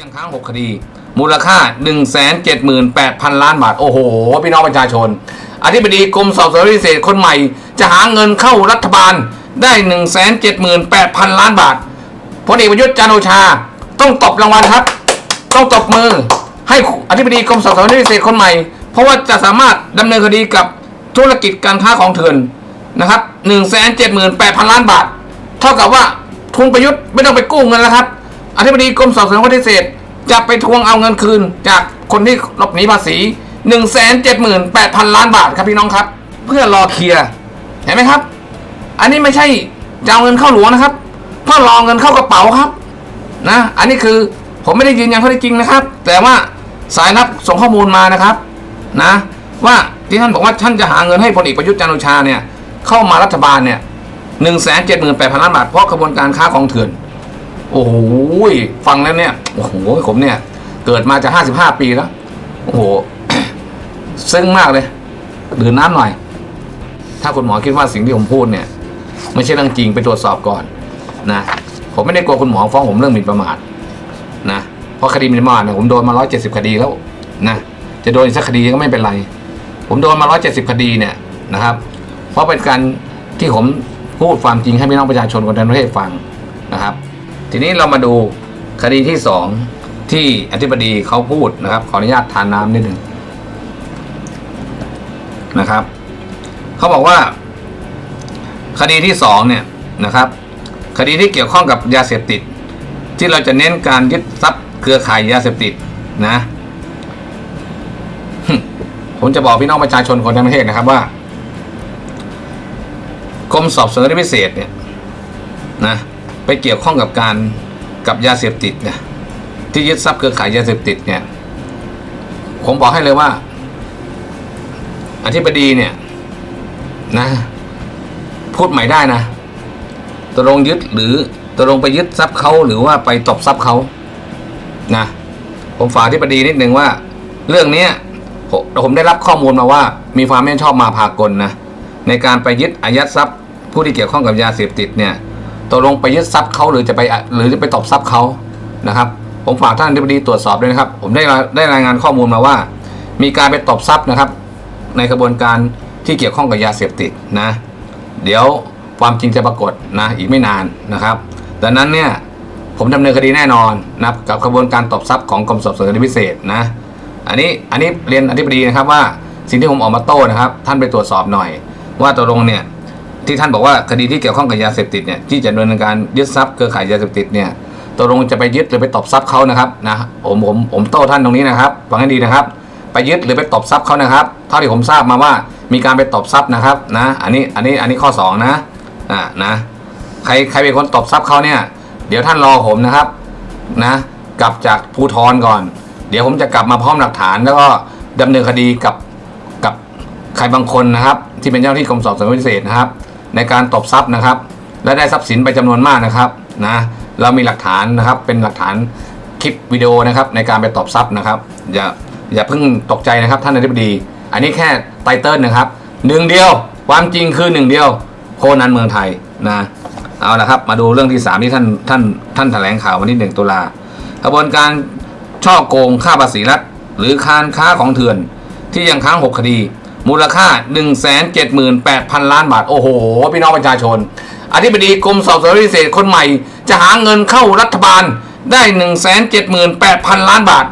ยังค้าง 6 คดี มูลค่า 178,000 ล้านบาท โอ้โห พี่น้องประชาชน อธิบดีกรมสอบสวนพิเศษคนใหม่ จะหาเงินเข้ารัฐบาลได้ 178,000 ล้านบาทพลเอกประยุทธ์จันโอชา ต้องตบรางวัลครับ ต้องตบมือ ให้อธิบดีกรมสอบสวนพิเศษคนใหม่ เพราะว่าจะสามารถดำเนินคดีกับธุรกิจการค้าของเถื่อนนะครับ178,000 ล้านบาท เท่ากับว่าทุนประยุทธ์ไม่ต้องไปกู้เงินแล้วครับอธิบดีกรมสอบสวนคดีพิเศษ จะไปทวงเอาเงินคืน จากคนที่หลบหนีภาษี178,000 ล้านบาทครับพี่น้องครับ เพื่อรอเคลียร์เห็นไหมครับ อันนี้ไม่ใช่จะเอาเงินเข้าหลวงนะครับ เพื่อรอเงินเข้ากระเป๋าครับนะอันนี้คือผมไม่ได้ยืนยันข้อเท็จจริงนะครับ แต่ว่าสายลับส่งข้อมูลมานะครับนะว่าที่ท่านบอกว่าท่านจะหาเงินให้พลเอกประยุทธ์จันทร์โอชาเนี่ยเข้ามารัฐบาลเนี่ยหนึ่งแสนเจ็ดหมื่นแปดพันล้านบาทเพราะกระบวนการค้าของเถื่อน โอ้โหฟังแล้วเนี่ยโอ้โหผมเนี่ย เกิดมาจะห้าสิบห้าปีแล้ว โอ้โหซึ้งมากเลยดื่มน้ำหน่อย ถ้าคุณหมอคิดว่าสิ่งที่ผมพูดเนี่ย ไม่ใช่เรื่องจริงไปตรวจสอบก่อนนะผมไม่ได้กลัวคุณหมอฟ้องผมเรื่องหมิ่นประมาทนะเพราะคดีหมิ่นประมาทเนี่ยผมโดนมาร้อยเจ็ดสิบคดีแล้วนะจะโดนอีกสักคดีก็ไม่เป็นไร ผมโดนมาร้อยเจ็ดสิบคดีเนี่ยนะครับ เพราะเป็นการที่ผมพูดความจริงให้พี่น้องประชาชนคนทั้งประเทศฟัง ทีนี้เรามาดูคดีที่สองที่อธิบดีเขาพูดนะครับ ขออนุญาตทานน้ำนิดหนึ่งนะครับเขาบอกว่า คดีที่สองเนี่ยนะครับ คดีที่เกี่ยวข้องกับยาเสพติด ที่เราจะเน้นการยึดทรัพย์เครือข่ายยาเสพติดนะผมจะบอกพี่น้องประชาชนคนทั้งประเทศนะครับว่ากรมสอบสวนคดีพิเศษเนี่ยนะ ไปเกี่ยวข้องกับการกับยาเสพติดเนี่ยที่ยึดทรัพย์เครือข่ายยาเสพติดเนี่ยผมบอกให้เลยว่าอธิบดีเนี่ยนะ พูดใหม่ได้นะตกลงยึดหรือตกลงไปยึดทรัพย์เขาหรือว่าไปตบทรัพย์เขานะผมฝากอธิบดีนิดนึงว่า เรื่องเนี้ยผมผมได้รับข้อมูลมาว่า มีความไม่ชอบมาพากลนะในการไปยึดอายัดทรัพย์ผู้ที่เกี่ยวข้องกับยาเสพติดเนี่ย ตกลงไปยึดทรัพย์เขาหรือจะไปหรือจะไปตบทรัพย์เขานะครับ ผมฝากท่านอธิบดีตรวจสอบด้วยนะครับ ผมได้ได้รายงานข้อมูลมาว่า มีการไปตบทรัพย์นะครับ ในกระบวนการที่เกี่ยวข้องกับยาเสพติดนะ เดี๋ยวความจริงจะปรากฏนะอีกไม่นานนะครับดังนั้นเนี่ยผมดำเนินคดีแน่นอนนะกับกระบวนการตบทรัพย์ของกรมสอบสวนคดีพิเศษนะอันนี้อันนี้เรียนอธิบดีนะครับว่าสิ่งที่ผมออกมาโต้นะครับ ท่านไปตรวจสอบหน่อย ว่าตกลงเนี่ย ที่ท่านบอกว่าคดีที่เกี่ยวข้องกับยาเสพติดเนี่ยที่จะดำเนินการยึดทรัพย์เครือข่ายยาเสพติดเนี่ยตกลงจะไปยึดหรือไปตบทรัพย์เขานะครับนะผมผมผมโต้ท่านตรงนี้นะครับฟังให้ดีนะครับ ไปยึดหรือไปตบทรัพย์เขานะครับเท่าที่ผมทราบมาว่ามีการไปตบทรัพย์นะครับนะอันนี้อันนี้อันนี้ข้อสองนะอ่านะใครใครเป็นคนตบทรัพย์เขาเนี่ย เดี๋ยวท่านรอผมนะครับนะกลับจากภูทรก่อน เดี๋ยวผมจะกลับมาพร้อมหลักฐาน แล้วก็ดำเนินคดีกับกับใครบางคนนะครับ ที่เป็นเจ้าหน้าที่กรมสอบสวนพิเศษนะครับ ในการตบทรัพย์นะครับ และได้ทรัพย์สินไปจำนวนมากนะครับนะเรามีหลักฐานนะครับเป็นหลักฐานคลิปวิดีโอนะครับในการไปตบทรัพย์นะครับอย่าอย่าเพิ่งตกใจนะครับท่านอธิบดี อันนี้แค่ไตเติลนะครับหนึ่งเดียวความจริงคือหนึ่งเดียวโคนันเมืองไทยนะเอาละครับมาดูเรื่องที่สามที่ท่านท่านท่านแถลงข่าววันที่หนึ่งตุลากระบวนการช่อโกงค่าภาษีรัฐ หรือการค้าของเถื่อนที่ยังค้าง 6 คดี มูลค่า 178,000 ล้านบาท โอ้โห พี่น้องประชาชน อธิบดีกรมสอบสวนพิเศษคนใหม่ จะหาเงินเข้ารัฐบาลได้ 178,000 ล้านบาท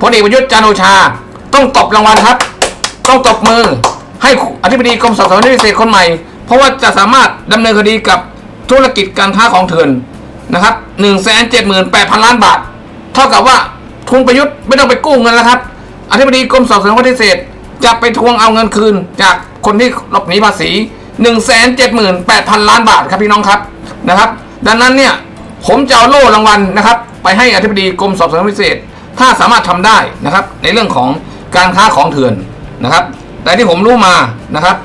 พลเอกประยุทธ์จันทร์โอชา ต้องตบรางวัลครับ ต้องตบมือให้อธิบดีกรมสอบสวนพิเศษคนใหม่ เพราะว่าจะสามารถดำเนินคดีกับธุรกิจการค้าของเถื่อนนะครับ178,000 ล้านบาท เท่ากับว่าทุนประยุทธ์ไม่ต้องไปกู้เงินแล้วครับ อธิบดีกรมสอบสวนพิเศษ จะไปทวงเอาเงินคืน จากคนที่หลบหนีภาษี178,000 ล้านบาทครับพี่น้องครับนะครับ ดังนั้นเนี่ยผมจะเอาโล่รางวัลนะครับ ไปให้อธิบดีกรมสอบสวนพิเศษ ถ้าสามารถทำได้นะครับ ในเรื่องของการค้าของเถื่อนนะครับ แต่ที่ผมรู้มานะครับ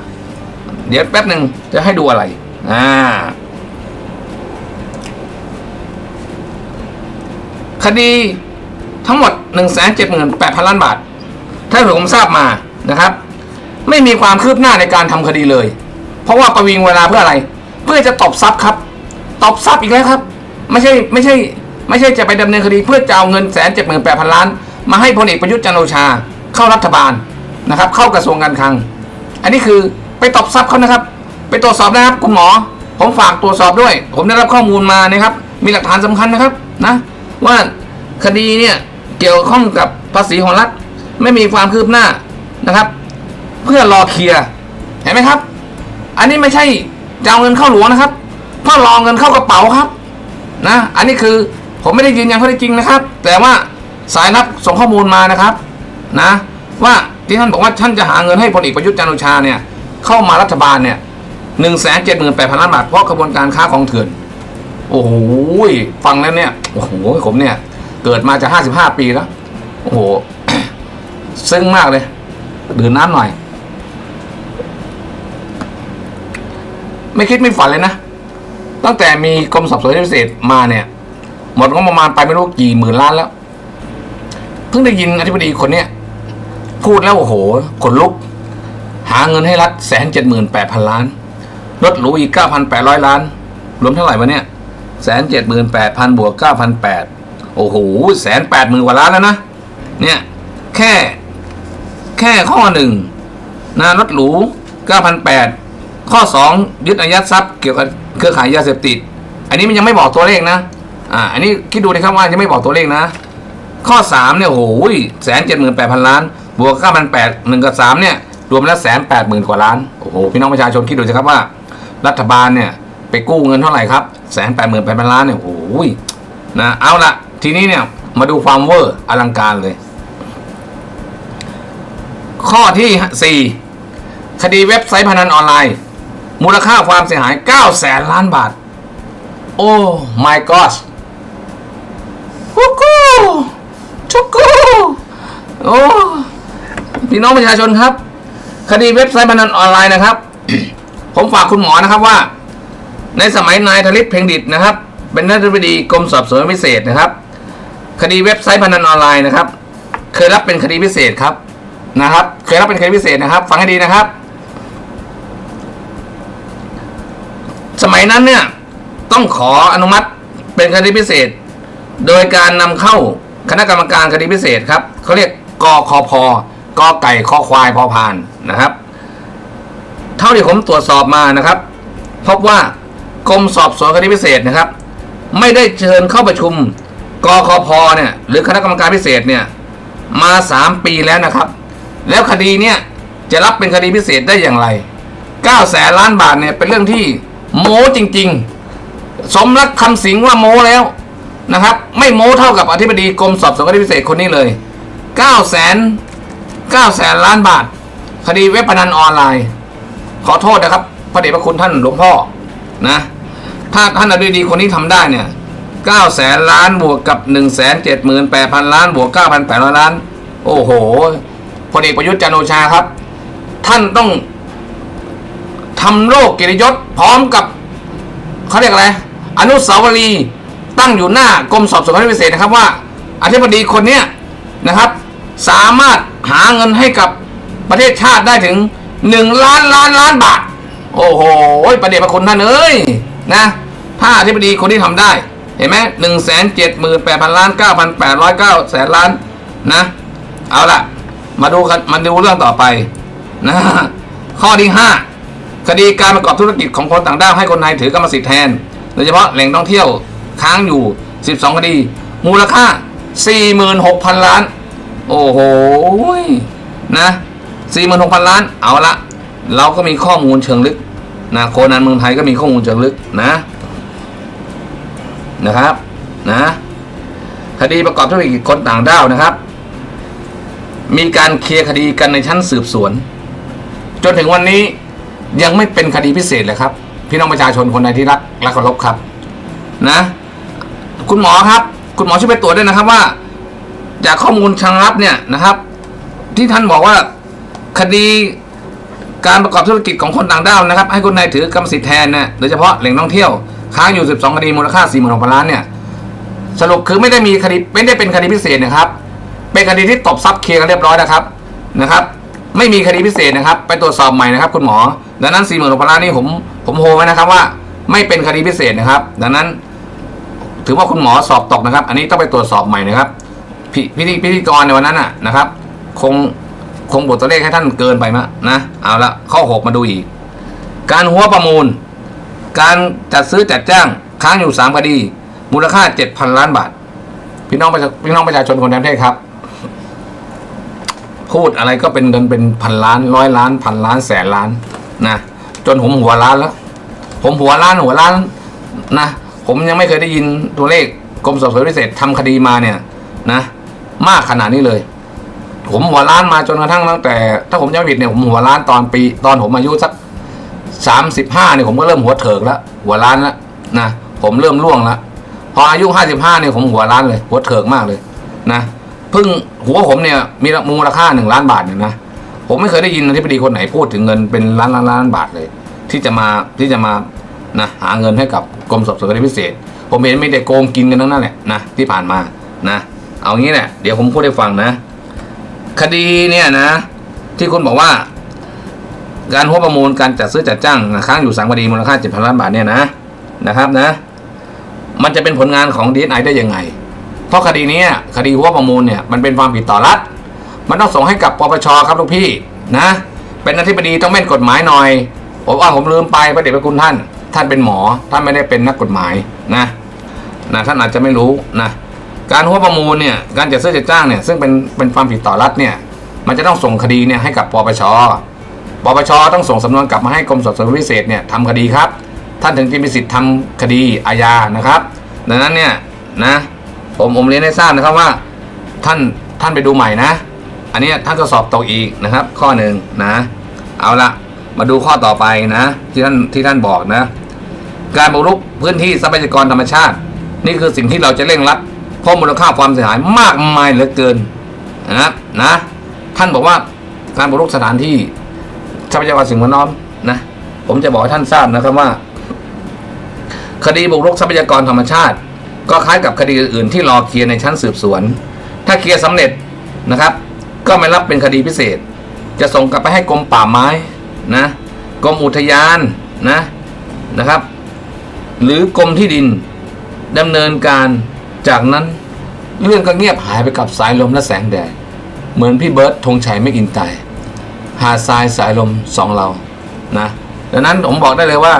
เดี๋ยวแป๊บหนึ่งจะให้ดูอะไรอ่าคดีทั้งหมด 178,000 ล้านบาท ถ้าผมทราบมา นะครับ ไม่มีความคืบหน้าในการทำคดีเลย เพราะว่าประวิงเวลาเพื่ออะไร เพื่อจะตบทรัพย์ครับ ตบทรัพย์อีกแล้วครับ ไม่ใช่ไม่ใช่ไม่ใช่จะไปดำเนินคดี เพื่อจะเอาเงินแสนเจ็ดหมื่นแปดพันล้าน มาให้พลเอกประยุทธ์จันโอชา เข้ารัฐบาลนะครับ เข้ากระทรวงการคลัง อันนี้คือไปตบทรัพย์เขานะครับ ไปตรวจสอบนะครับคุณหมอ ผมฝากตรวจสอบด้วย ผมได้รับข้อมูลมานะครับ มีหลักฐานสำคัญนะครับนะว่าคดีเนี่ยเกี่ยวข้องกับภาษีของรัฐไม่มีความคืบหน้า นะครับ เพื่อรอเคลียร์เห็นไหมครับ อันนี้ไม่ใช่จะเอาเงินเข้าหลวงนะครับ เพื่อรอเงินเข้ากระเป๋าครับนะอันนี้คือผมไม่ได้ยืนยันข้อเท็จจริงนะครับ แต่ว่าสายลับส่งข้อมูลมานะครับนะว่าที่ท่านบอกว่าท่านจะหาเงินให้พลเอกประยุทธ์จันทร์โอชาเนี่ยเข้ามารัฐบาลเนี่ยหนึ่งแสนเจ็ดหมื่นแปดพันล้านบาทเพราะกระบวนการค้าของเถื่อน โอ้โหฟังแล้วเนี่ยโอ้โหผมเนี่ยเกิดมาจะห้าสิบห้าปีแล้ว โอ้โห ซึ้งมากเลย ดื่มน้ำหน่อย ไม่คิดไม่ฝันเลยนะ ตั้งแต่มีกรมสอบสวนพิเศษมาเนี่ย หมดงบประมาณไปไม่รู้กี่หมื่นล้านแล้ว เพิ่งได้ยินอธิบดีคนเนี้ยพูดแล้วโอ้โหขนลุก หาเงินให้รัฐแสนเจ็ดหมื่นแปดพันล้านรถหรูอีกเก้าพันแปดร้อยล้าน รวมเท่าไหร่วะเนี่ยแสนเจ็ดหมื่นแปดพันบวกเก้าพันแปดโอ้โหแสนแปดหมื่นกว่าล้านแล้วนะ เนี่ย แค่ แค่ข้อหนึ่งนะรถหรูเก้าพันแปดข้อสองยึดอายัดทรัพย์เกี่ยวกับเครือข่ายยาเสพติด อันนี้มันยังไม่บอกตัวเลขนะอ่าอันนี้คิดดูนะครับว่ายังไม่บอกตัวเลขนะ ข้อสามเนี่ยโอ้โหแสนเจ็ดหมื่นแปดพันล้าน บวกเก้าพันแปดหนึ่งกับสามเนี่ย รวมแล้วแสนแปดหมื่นกว่าล้าน โอ้โห พี่น้องประชาชนคิดดูสิครับว่า รัฐบาลเนี่ย ไปกู้เงินเท่าไหร่ครับแสนแปดหมื่นแปดพันล้านเนี่ยโอ้โหนะเอาละทีนี้เนี่ยมาดูความเวอร์อลังการเลย ข้อที่สี่คดีเว็บไซต์พนันออนไลน์ มูลค่าความเสียหาย 9 แสนล้านบาท โอ้ my god กุ๊กูชุกกูโอ้พี่น้องประชาชนครับ คดีเว็บไซต์พนันออนไลน์นะครับ ผมฝากคุณหมอนะครับว่า ในสมัยนายธลิตเพ่งดิตนะครับ เป็นนักบดีกรมสอบสวนพิเศษนะครับ คดีเว็บไซต์พนันออนไลน์นะครับ เคยรับเป็นคดีพิเศษครับ นะครับ เคยรับเป็นคดีพิเศษนะครับ ฟังให้ดีนะครับ สมัยนั้นเนี่ย ต้องขออนุมัติเป็นคดีพิเศษ โดยการนำเข้าคณะกรรมการคดีพิเศษครับเขาเรียกกคพกไก่คอควายพอพานนะครับ เท่าที่ผมตรวจสอบมานะครับ พบว่ากรมสอบสวนคดีพิเศษนะครับ ไม่ได้เชิญเข้าประชุมกคพเนี่ยหรือคณะกรรมการพิเศษเนี่ยมาสามปีแล้วนะครับ แล้วคดีเนี่ยจะรับเป็นคดีพิเศษได้อย่างไร9แสนล้านบาทเนี่ยเป็นเรื่องที่โม้จริง ๆ สมรักคำสิงว่าโม้แล้วนะครับ ไม่โม้เท่ากับอธิบดีกรมสอบสวนคดีพิเศษคนนี้เลย9แสน9แสนล้านบาท คดีเว็บพนันออนไลน์ ขอโทษนะครับ พระเดชพระคุณท่านหลวงพ่อนะ ถ้าท่านอธิบดีคนนี้ทำได้เนี่ย9แสนล้านบวกกับ1 7 8 0 0 0 ล้านบวก9,800 ล้าน โอ้โห พลเอกประยุทธ์จันโอชาครับ ท่านต้องทำโลกเกียรติยศพร้อมกับเขาเรียกอะไร อนุสาวรีย์ตั้งอยู่หน้ากรมสอบสวนคดีพิเศษนะครับว่าอธิบดีคนเนี้ยนะครับ สามารถหาเงินให้กับประเทศชาติได้ถึงหนึ่งล้านล้านล้านบาท โอ้โหประเดชพระคุณท่านเอ้ยนะถ้าอธิบดีคนที่ทำได้ เห็นไหมหนึ่งแสนเจ็ดหมื่นแปดพันล้านเก้าพันแปดร้อยเก้าแสนล้านนะ เอาล่ะ มาดูกันมาดูเรื่องต่อไปนะข้อที่ห้าคดีการประกอบธุรกิจของคนต่างด้าวให้คนไทยถือกรรมสิทธิ์แทน โดยเฉพาะแหล่งท่องเที่ยวค้างอยู่ 12 คดี มูลค่า 46,000 ล้าน โอ้โหนะ46,000 ล้าน เอาละ เราก็มีข้อมูลเชิงลึกนะโคนันเมืองไทยก็มีข้อมูลเชิงลึกนะนะครับนะคดีประกอบธุรกิจคนต่างด้าวนะครับ มีการเคลียร์คดีกันในชั้นสืบสวน จนถึงวันนี้ยังไม่เป็นคดีพิเศษเลยครับ พี่น้องประชาชนคนใดที่รักและเคารพครับนะ คุณหมอครับ คุณหมอช่วยไปตรวจด้วยนะครับว่า จากข้อมูลเชางลับเนี่ยนะครับ ที่ท่านบอกว่าคดีการประกอบธุรกิจของคนต่างด้าวนะครับ ให้คนไทยถือกรรมสิทธิ์แทนนะโดยเฉพาะแหล่งท่องเที่ยวค้างอยู่ 12 คดีมูลค่า46,000ล้านเนี่ย สรุปคือไม่ได้มีคดีไม่ได้เป็นคดีพิเศษนะครับ เป็นคดีที่ตบทรัพย์เคลียร์กันเรียบร้อยนะครับนะครับ ไม่มีคดีพิเศษนะครับ ไปตรวจสอบใหม่นะครับคุณหมอ ดังนั้น4 6 0 0 0ล้านนี่ผมผมโฮไว้นะครับว่าไม่เป็นคดีพิเศษนะครับ ดังนั้น ถือว่าคุณหมอสอบตกนะครับ อันนี้ต้องไปตรวจสอบใหม่นะครับพพิธีพิธีกรในวันนั้นน่ะนะครับ คงคงบทตัวเลขให้ท่านเกินไปมะนะเอาละข้อหกมาดูอีก การหัวประมูล การจัดซื้อจัดจ้างค้างอยู่สามคดี มูลค่าเจ็ดพันล้านบาทพี่น้องประชาพี่น้องประชาชนคนทั้งประเทศครับ พูดอะไรก็เป็นเงินเป็นพันล้านร้อยล้านพันล้านแสนล้านนะจนผมหัวล้านแล้ว ผมหัวล้านหัวล้านนะผมยังไม่เคยได้ยินตัวเลขกรมสอบสวนพิเศษทำคดีมาเนี่ยนะมากขนาดนี้เลย ผมหัวล้านมาจนกระทั่งตั้งแต่ ถ้าผมจำผิดเนี่ยผมหัวล้านตอนปี ตอนผมอายุสักสามสิบห้าเนี่ยผมก็เริ่มหัวเถิกแล้วหัวล้านแล้วนะผมเริ่มล่วงแล้วพออายุห้าสิบห้าเนี่ยผมหัวล้านเลย หัวเถิกมากเลยนะ พิ่งหัวผมเนี่ยมีมูลค่าหนึ่งล้านบาทเนี่ยนะผมไม่เคยได้ยินอธิบดีคนไหนพูดถึงเงินเป็นล้านล้านล้านบาทเลย ที่จะมาที่จะมานะหาเงินให้กับกรมสอบสวนคดีพิเศษ ผมเห็นมีแต่โกงกินกันทั้งนั้นแหละนะที่ผ่านมานะ เอางี้แหละเดี๋ยวผมพูดให้ฟังนะ คดีเนี่ยนะ ที่คุณบอกว่า การหัวประมูลการจัดซื้อจัดจ้างค้างอยู่สามคดีมูลค่าเจ็ดพันล้านบาทเนี่ยนะนะครับนะ มันจะเป็นผลงานของดีไอได้ยังไง เพราะคดีนี้คดีหัวประมูลเนี่ยมันเป็นความผิดต่อรัฐ มันต้องส่งให้กับปปชครับลูกพี่นะ เป็นอธิบดีต้องแม่นกฎหมายหน่อย ผมว่าผมลืมไปพระเดชพระคุณท่าน ท่านเป็นหมอท่านไม่ได้เป็นนักกฎหมายนะนะท่านอาจจะไม่รู้นะการหัวประมูลเนี่ยการจัดซื้อจัดจ้างเนี่ยซึ่งเป็นเป็นความผิดต่อรัฐเนี่ยมันจะต้องส่งคดีเนี่ยให้กับปปชปปชต้องส่งสำนวนกลับมาให้กรมสอบสวนพิเศษเนี่ยทำคดีครับ ท่านถึงจะมีสิทธิ์ทำคดีอาญานะครับ ดังนั้นเนี่ยนะ ผมผมเรียนให้ทราบนะครับว่า ท่านท่านไปดูใหม่นะ อันนี้ท่านก็สอบตกอีกนะครับ ข้อหนึ่งนะ เอาละมาดูข้อต่อไปนะ ที่ท่านที่ท่านบอกนะ การบุกรุกพื้นที่ทรัพยากรธรรมชาติ นี่คือสิ่งที่เราจะเร่งรัดเพราะมูลค่าความเสียหายมากมายเหลือเกินนะนะท่านบอกว่าการบุกรุกสถานที่ทรัพยากรสิ่งแวดล้อมนะ ผมจะบอกให้ท่านทราบนะครับว่า คดีบุกรุกทรัพยากรธรรมชาติ ก็คล้ายกับคดีอื่นที่รอเคลียร์ในชั้นสืบสวน ถ้าเคลียร์สำเร็จนะครับ ก็ไม่รับเป็นคดีพิเศษ จะส่งกลับไปให้กรมป่าไม้นะกรมอุทยานนะนะครับ หรือกรมที่ดินดำเนินการจากนั้นเรื่องก็เงียบหายไปกับสายลมและแสงแดดเหมือนพี่เบิร์ตธงชัยไม่กินไตหาทรายสายลมสองเรานะดังนั้นผมบอกได้เลยว่า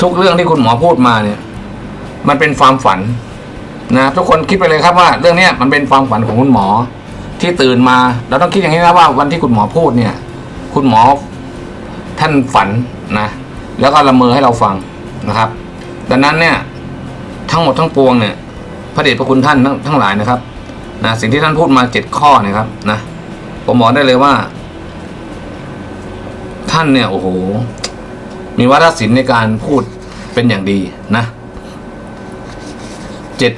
ทุกเรื่องที่คุณหมอพูดมาเนี่ย มันเป็นความฝันนะทุกคนคิดไปเลยครับว่า เรื่องนี้มันเป็นความฝันของคุณหมอ ที่ตื่นมาเราต้องคิดอย่างนี้นะว่าวันที่คุณหมอพูดเนี่ย คุณหมอท่านฝันนะ แล้วก็ละเมอให้เราฟังนะครับ ดังนั้นเนี่ยทั้งหมดทั้งปวงเนี่ย พระเดชพระคุณท่านทั้งทั้งหลายนะครับนะสิ่งที่ท่านพูดมาเจ็ดข้อเนะครับนะผมบอกได้เลยว่า ท่านเนี่ยโอ้โหมีวาทศิลป์ในการพูดเป็นอย่างดีนะ เจ็ด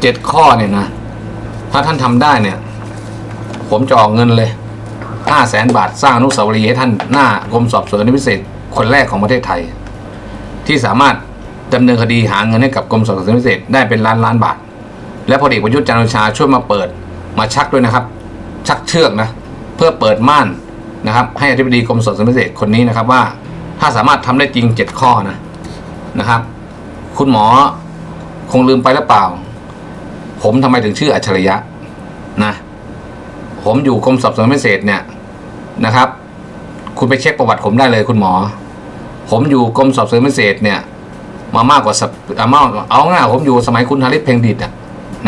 เจ็ดข้อเนี่ยนะ ถ้าท่านทำได้เนี่ย ผมจะออกเงินเลยห้าแสนบาทสร้างอนุสาวรีย์ให้ท่านหน้ากรมสอบสวนพิเศษคนแรกของประเทศไทย ที่สามารถดำเนินคดีหาเงินให้กับกรมสอบสวนพิเศษได้เป็นล้านล้านบาท และพลเอกประยุทธ์จันทร์โอชาช่วยมาเปิดมาชักด้วยนะครับ ชักเชือกนะ เพื่อเปิดม่านนะครับ ให้อธิบดีกรมสอบสวนพิเศษคนนี้นะครับว่า ถ้าสามารถทำได้จริงเจ็ดข้อนะนะครับ คุณหมอ คงลืมไปหรือเปล่า ผมทำไมถึงชื่ออัจฉริยะนะผมอยู่กรมสอบสวนพิเศษเนี่ยนะครับ คุณไปเช็คประวัติผมได้เลยคุณหมอ ผมอยู่กรมสอบสวนพิเศษเนี่ย มามากกว่าสัปอ่ามากเอาง่ายผมอยู่สมัยคุณฮาริสเพ็งดิตอะ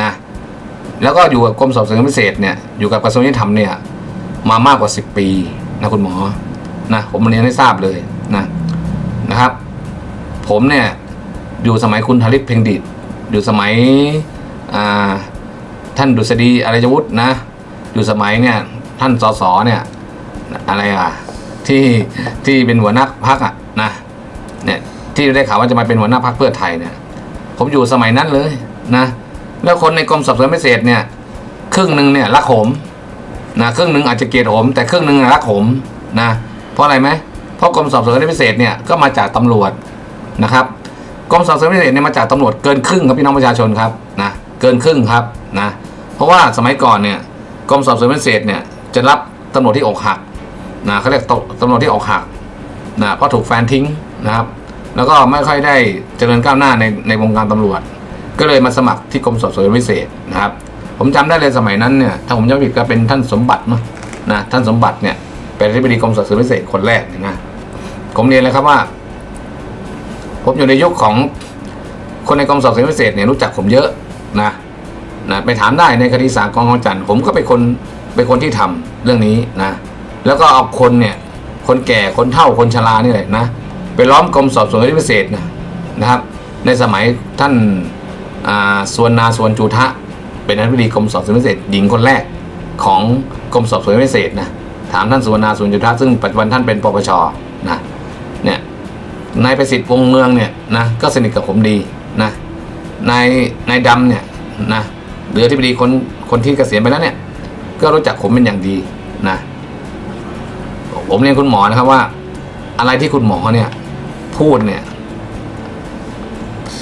นะแล้วก็อยู่กับกรมสอบสวนพิเศษเนี่ยอยู่กับกระทรวงยุติธรรมเนี่ยมามากกว่าสิบปีนะคุณหมอนะผมเรียนให้ทราบเลยนะนะครับ ผมเนี่ยอยู่สมัยคุณฮาริสเพ็งดิต อยู่สมัยท่านดุษฎีอารยวุฒินะอยู่สมัยเนี่ยท่านสสเนี่ยอะไรอะที่ที่เป็นหัวหน้าพักอะนะเนี่ยที่ได้ข่าวว่าจะมาเป็นหัวหน้าพักเพื่อไทยเนี่ย ผมอยู่สมัยนั้นเลยนะแล้วคนในกรมสอบสวนพิเศษเนี่ยครึ่งหนึ่งเนี่ยรักผมนะครึ่งหนึ่งอาจจะเกลียดผม แต่ครึ่งหนึ่งรักผมนะเพราะอะไรไหมเพราะกรมสอบสวนพิเศษเนี่ยก็มาจากตำรวจนะครับ กรมสอบสวนพิเศษเนี่ยมาจากตำรวจเกินครึ่งครับพี่น้องประชาชนครับนะเกินครึ่งครับนะเพราะว่าสมัยก่อนเนี่ยกรมสอบสวนพิเศษเนี่ยจะรับตำรวจที่อกหักนะเขาเรียกตตำรวจที่อกหักนะเพราะถูกแฟนทิ้งนะครับ แล้วก็ไม่ค่อยได้เจริญก้าวหน้าในในวงการตำรวจ ก็เลยมาสมัครที่กรมสอบสวนพิเศษนะครับผมจำได้เลยสมัยนั้นเนี่ยถ้าผมจำผิดก็เป็นท่านสมบัติมั้งนะท่านสมบัติเนี่ยเป็นอธิบดีกรมสอบสวนพิเศษคนแรกนะผมเรียนเลยครับว่า ผมอยู่ในยุคของคนในกรมสอบสวนพิเศษเนี่ยรู้จักผมเยอะนะนะไปถามได้ในคดีสากองของจันทร์ผมก็เป็นคนเป็นคนที่ทำเรื่องนี้นะ แล้วก็เอาคนเนี่ยคนแก่คนเฒ่าคนชรานี่แหละนะไปล้อมกรมสอบสวนพิเศษนะนะครับ ในสมัยท่านอ่าสวนนาสวนจูทะ เป็นอธิบดีกรมสอบสวนพิเศษหญิงคนแรกของกรมสอบสวนพิเศษนะถามท่านสุวรรณาสวนจุทะซึ่งปัจจุบันท่านเป็นปปชนะ นายประสิทธิ์วงเมืองเนี่ยนะก็สนิทกับผมดีนะนายนายดำเนี่ยนะหรืออธิบดีคนคนที่เกษียณไปแล้วเนี่ย ก็รู้จักผมเป็นอย่างดีนะ ผมเรียนคุณหมอนะครับว่า อะไรที่คุณหมอเนี่ย พูดเนี่ย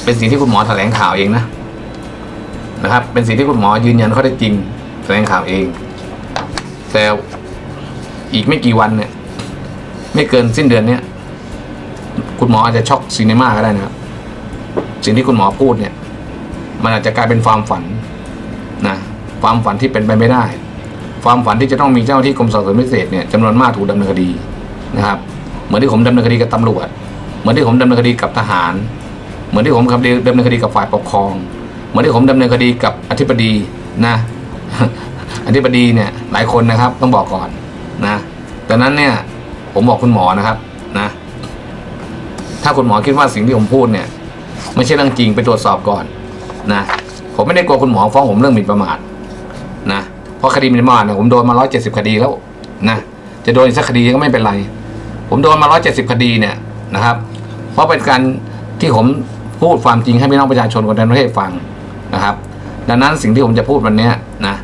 เป็นสิ่งที่คุณหมอแถลงข่าวเองนะนะครับ เป็นสิ่งที่คุณหมอยืนยันข้อเท็จจริงแถลงข่าวเอง แต่อีกไม่กี่วันเนี่ย ไม่เกินสิ้นเดือนเนี้ย คุณหมออาจจะช็อกซีเนมาก็ได้นะครับ สิ่งที่คุณหมอพูดเนี่ย มันอาจจะกลายเป็นความฝันนะความฝันที่เป็นไปไม่ได้ ความฝันที่จะต้องมีเจ้าที่กรมสอบสวนพิเศษเนี่ยจำนวนมากถูกดำเนินคดีนะครับ เหมือนที่ผมดำเนินคดีกับตำรวจ เหมือนที่ผมดำเนินคดีกับทหาร เหมือนที่ผมดำเนินคดีกับฝ่ายปกครอง เหมือนที่ผมดำเนินคดีกับอธิบดีนะอธิบดีเนี่ยหลายคนนะครับต้องบอกก่อนนะดังนั้นเนี่ยผมบอกคุณหมอนะครับ ถ้าคุณหมอคิดว่าสิ่งที่ผมพูดเนี่ย ไม่ใช่เรื่องจริงไปตรวจสอบก่อนนะผมไม่ได้กลัวคุณหมอฟ้องผมเรื่องหมิ่นประมาทนะเพราะคดีหมิ่นประมาทเนี่ยผมโดนมาร้อยเจ็ดสิบคดีแล้วนะจะโดนอีกสักคดีก็ไม่เป็นไร ผมโดนมาร้อยเจ็ดสิบคดีเนี่ยนะครับ เพราะเป็นการที่ผมพูดความจริงให้พี่น้องประชาชนคนไทยทั้งประเทศฟังนะครับ ดังนั้นสิ่งที่ผมจะพูดวันนี้นะ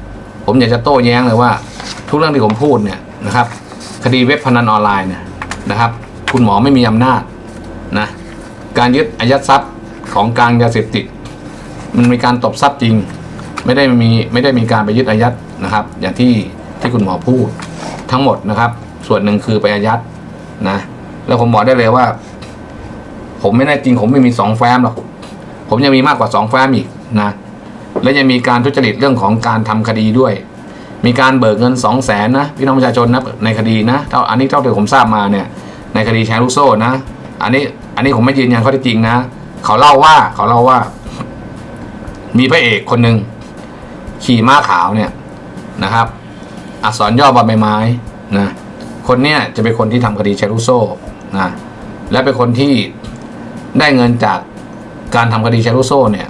ผมอยากจะโต้แย้งเลยว่า ทุกเรื่องที่ผมพูดเนี่ยนะครับ คดีเว็บพนันออนไลน์เนี่ยนะครับ คุณหมอไม่มีอำนาจ นะการยึดอายัดทรัพย์ของกลางยาเสพติดมันมีการตบทรัพย์จริง ไม่ได้มีไม่ได้มีการไปยึดอายัดนะครับ อย่างที่ที่คุณหมอพูดทั้งหมดนะครับ ส่วนหนึ่งคือไปอายัดนะแล้วผมบอกได้เลยว่า ผมไม่แน่จริง ผมไม่มีสองแฟ้มหรอกผมยังมีมากกว่าสองแฟ้มอีกนะและยังมีการทุจริตเรื่องของการทำคดีด้วย มีการเบิกเงินสองแสนนะพี่น้องประชาชนนะในคดีนะเท่าอันนี้เท่าที่ผมทราบมาเนี่ยในคดีแชร์ลูกโซ่นะ อันนี้ อันนี้ผมไม่ยืนยันข้อเท็จจริงนะเขาเล่าว่าเขาเล่าว่า มีพระเอกคนหนึ่งขี่ม้าขาวเนี่ยนะครับ อักษรย่อบอใบไม้นะคนเนี้ยจะเป็นคนที่ทำคดีแชร์ลูโซ่นะและเป็นคนที่ได้เงินจากการทำคดีแชร์ลูโซ่เนี่ย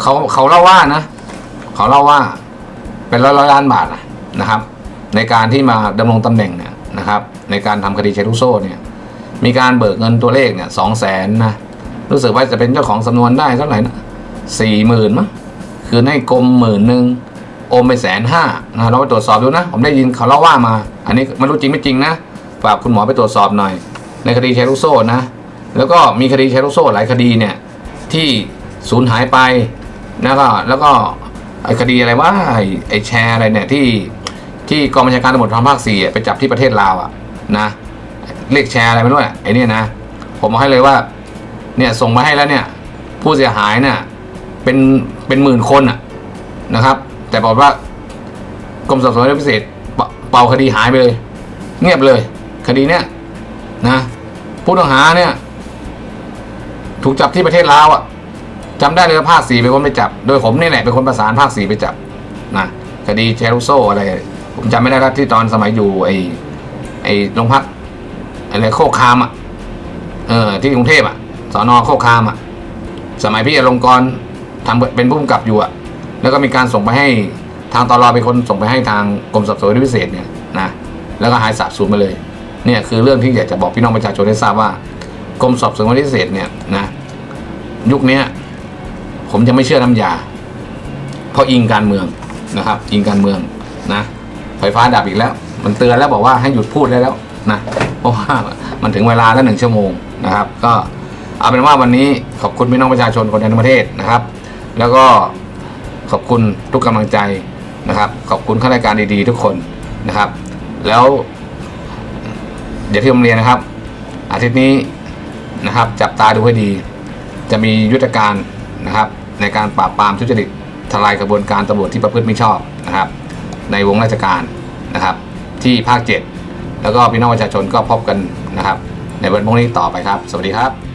เขาเขาเล่าว่านะเขาเล่าว่าเป็นร้อยร้อยล้านบาทนะครับ ในการที่มาดำรงตำแหน่งเนี่ยนะครับ ในการทำคดีเชลูโซ่เนี่ย มีการเบิกเงินตัวเลขเนี่ยสองแสนนะรู้สึกว่าจะเป็นเจ้าของสำนวนได้เท่าไหร่นะสี่หมื่นมั้งคือให้กรมหมื่นหนึ่งโอมไปแสนห้านะเราไปตรวจสอบดูนะ ผมได้ยินเขาเล่าว่ามา อันนี้ไม่รู้จริงไม่จริงนะฝากคุณหมอไปตรวจสอบหน่อย ในคดีแชร์ลูกโซ่นะ แล้วก็มีคดีแชร์ลูกโซ่หลายคดีเนี่ยที่สูญหายไปแล้วก็แล้วก็ไอ้คดีอะไรว่าไอ้แชร์อะไรเนี่ยที่ที่กองบัญชาการตำรวจทางภาคสี่ไปจับที่ประเทศลาวอะนะ เลขแชร์อะไรไม่รู้อะไอ้นี่นะ ผมบอกให้เลยว่า เนี่ยส่งมาให้แล้วเนี่ย ผู้เสียหายเนี่ย เป็นเป็นหมื่นคนอะนะครับ แต่บอกว่ากรมสอบสวนพิเศษเป่าคดีหายไปเลย เงียบเลย คดีเนี้ยนะผู้ต้องหาเนี่ย ถูกจับที่ประเทศลาวอะจำได้เลยว่าภาคสี่เป็นคนไปจับ โดยผมนี่แหละเป็นคนประสานภาคสี่ไปจับนะคดีแชร์ลูกโซ่อะไร ผมจำไม่ได้แล้วที่ตอนสมัยอยู่ไอไอโรงพัก อะไรโคกคามอะเออที่กรุงเทพอะสอนอโคกคามอะสมัยพี่อลงกรณ์ทำเป็นผู้กำกับอยู่อะแล้วก็มีการส่งไปให้ทางตลอเป็นคนส่งไปให้ทางกรมสอบสวนพิเศษเนี่ยนะแล้วก็หายสาบสูญไปเลยเนี่ยคือเรื่องที่อยากจะบอกพี่น้องประชาชนได้ทราบว่ากรมสอบสวนพิเศษเนี่ยนะยุคนี้ผมจะไม่เชื่อน้ำยา เพราะอิงการเมืองนะครับ อิงการเมืองนะไฟฟ้าดับอีกแล้ว มันเตือนแล้วบอกว่าให้หยุดพูดได้แล้ว นะเพราะว่ามันถึงเวลาแล้วหนึ่งชั่วโมงนะครับ ก็เอาเป็นว่าวันนี้ขอบคุณพี่น้องประชาชนคนไทยทั้งประเทศนะครับ แล้วก็ขอบคุณทุกกำลังใจนะครับ ขอบคุณข้ารายการดีๆ ทุกคนนะครับ แล้วเดี๋ยวที่ผมเรียนนะครับ อาทิตย์นี้นะครับ จับตาดูให้ดี จะมียุทธการนะครับ ในการปราบปรามทุจริตทลายกระบวนการตำรวจที่ประพฤติไม่ชอบนะครับ ในวงราชการนะครับ ที่ภาค 7 แล้วก็พี่น้องประชาชนก็พบกันนะครับ ในวันพรุ่งนี้ต่อไปครับ สวัสดีครับ